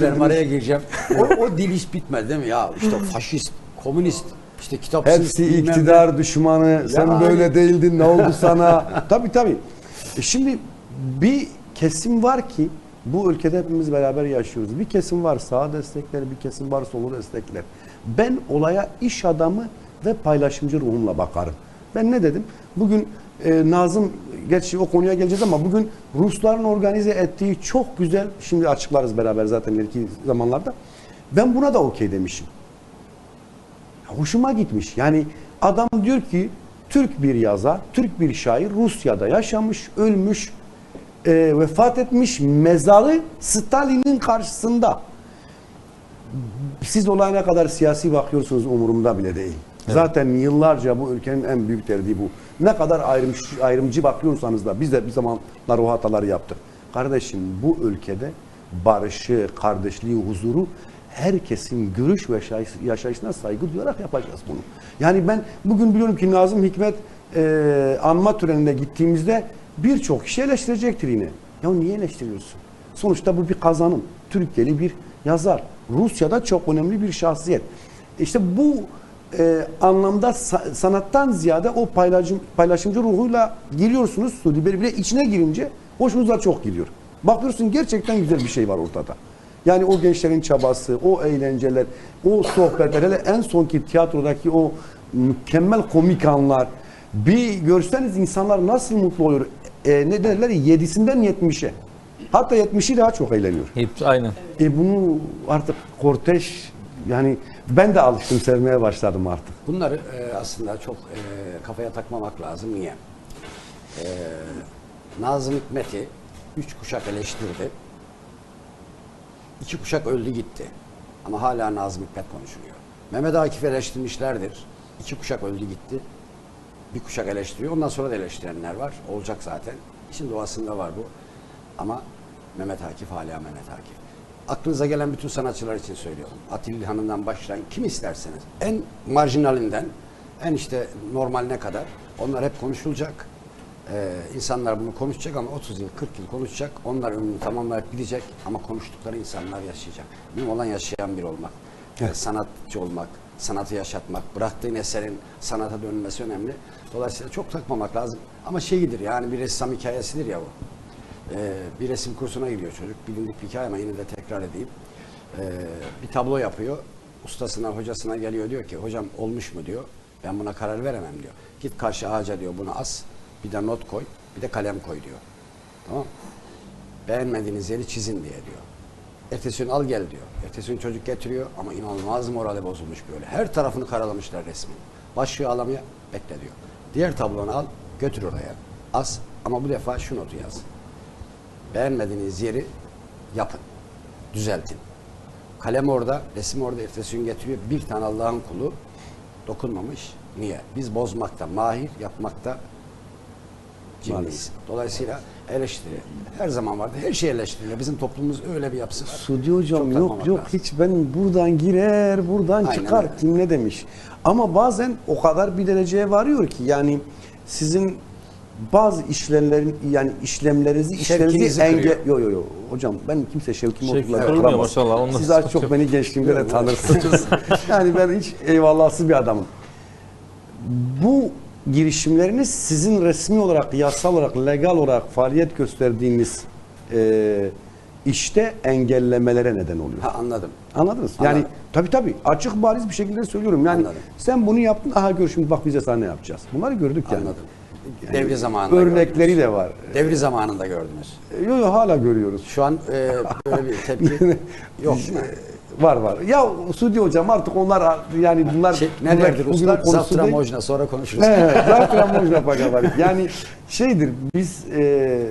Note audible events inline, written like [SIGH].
dilerim araya gireceğim. O, o [LAUGHS] dil hiç bitmez değil mi ya? İşte faşist, komünist, işte kitapsız. Hepsi bilmem ne. iktidar düşmanı. Sen Yani. böyle değildin. Ne oldu sana? [LAUGHS] tabii tabii. E Şimdi bir kesim var ki bu ülkede hepimiz beraber yaşıyoruz. Bir kesim var sağ destekler, bir kesim var solu destekler. Ben olaya iş adamı ve paylaşımcı ruhumla bakarım. Ben ne dedim? Bugün e, Nazım, gerçi o konuya geleceğiz ama bugün Rusların organize ettiği çok güzel, şimdi açıklarız beraber zaten ileriki zamanlarda. Ben buna da okey demişim. Hoşuma gitmiş. Yani adam diyor ki Türk bir yazar, Türk bir şair Rusya'da yaşamış, ölmüş, e, vefat etmiş mezarı Stalin'in karşısında. Siz olaya ne kadar siyasi bakıyorsunuz umurumda bile değil. Zaten yıllarca bu ülkenin en büyük derdi bu. Ne kadar ayrımcı, ayrımcı bakıyorsanız da biz de bir zamanlar o hataları yaptık. Kardeşim bu ülkede barışı, kardeşliği, huzuru herkesin görüş ve yaşayış- yaşayışına saygı duyarak yapacağız bunu. Yani ben bugün biliyorum ki Nazım Hikmet e, anma törenine gittiğimizde birçok kişi eleştirecektir yine. Ya niye eleştiriyorsun? Sonuçta bu bir kazanım. Türkiye'li bir yazar. Rusya'da çok önemli bir şahsiyet. İşte bu e, anlamda sa- sanattan ziyade o paylaşım, paylaşımcı ruhuyla giriyorsunuz. Suudi bir bile içine girince hoşunuza çok gidiyor. Bakıyorsun gerçekten güzel bir şey var ortada. Yani o gençlerin çabası, o eğlenceler, o sohbetler, hele en sonki tiyatrodaki o mükemmel komik anlar. Bir görseniz insanlar nasıl mutlu oluyor. E, ne derler? Yedisinden yetmişe. Hatta yetmişi daha çok eğleniyor. Hep aynen. E bunu artık korteş yani ben de alıştım sevmeye başladım artık. Bunları e, aslında çok e, kafaya takmamak lazım. Niye? E, Nazım Hikmet'i üç kuşak eleştirdi. İki kuşak öldü gitti. Ama hala Nazım Hikmet konuşuluyor. Mehmet Akif eleştirmişlerdir. İki kuşak öldü gitti. Bir kuşak eleştiriyor. Ondan sonra da eleştirenler var. Olacak zaten. İşin doğasında var bu. Ama Mehmet Akif hala Mehmet Akif. Aklınıza gelen bütün sanatçılar için söylüyorum. Atilla İlhan'ından başlayın kim isterseniz. En marjinalinden en işte normaline kadar onlar hep konuşulacak. Ee, insanlar bunu konuşacak ama 30 yıl 40 yıl konuşacak. Onlar ömrünü tamamlayıp gidecek ama konuştukları insanlar yaşayacak. Mühim olan yaşayan bir olmak. Ee, sanatçı olmak, sanatı yaşatmak, bıraktığın eserin sanata dönmesi önemli. Dolayısıyla çok takmamak lazım. Ama şeyidir yani bir ressam hikayesidir ya bu. Ee, bir resim kursuna gidiyor çocuk. Bilindik bir hikaye ama yine de tekrar edeyim. Ee, bir tablo yapıyor. Ustasına, hocasına geliyor diyor ki hocam olmuş mu diyor. Ben buna karar veremem diyor. Git karşı ağaca diyor bunu as. Bir de not koy. Bir de kalem koy diyor. Tamam? Beğenmediğiniz yeri çizin diye diyor. Ertesi gün al gel diyor. Ertesi gün çocuk getiriyor ama inanılmaz morali bozulmuş böyle. Her tarafını karalamışlar resmin. Başlıyor ağlamaya bekle diyor. Diğer tablonu al götür oraya. As ama bu defa şu notu yaz. Beğenmediğiniz yeri yapın. Düzeltin. Kalem orada, resim orada ertesi gün getiriyor. Bir tane Allah'ın kulu dokunmamış. Niye? Biz bozmakta mahir, yapmakta cimriyiz. Dolayısıyla eleştiri her zaman vardı. Her şey eleştiriliyor. Bizim toplumumuz öyle bir yapısı var. Sudi hocam Çok yok yok lazım. hiç ben buradan girer buradan Aynen çıkar öyle. kim ne demiş. Ama bazen o kadar bir dereceye varıyor ki yani sizin bazı işlemlerin yani işlemlerinizi işlerinizi Şevkinizi engel yo yo yo hocam ben kimse şevkimi kırılmıyor kıramaz. maşallah, ondan Siz az çok- beni gençliğimde de tanırsınız. [LAUGHS] yani ben hiç eyvallahsız bir adamım. Bu girişimleriniz sizin resmi olarak, yasal olarak, legal olarak faaliyet gösterdiğiniz e, işte engellemelere neden oluyor. Ha anladım. Anladınız? Yani tabii tabii açık bariz bir şekilde söylüyorum. Yani Anladım. sen bunu yaptın, aha gör şimdi bak bize sana ne yapacağız. Bunları gördük yani. Anladım. Devri zamanında Örnekleri de var. Devri zamanında gördünüz. Yok yok hala görüyoruz. Şu an e, böyle bir tepki [LAUGHS] yok mi? Var var. Ya Sudi hocam artık onlar yani bunlar Şey, ne derdi bugünün Ruslar? mojna sonra konuşuruz. Evet, zaten mojna. Yani şeydir biz e,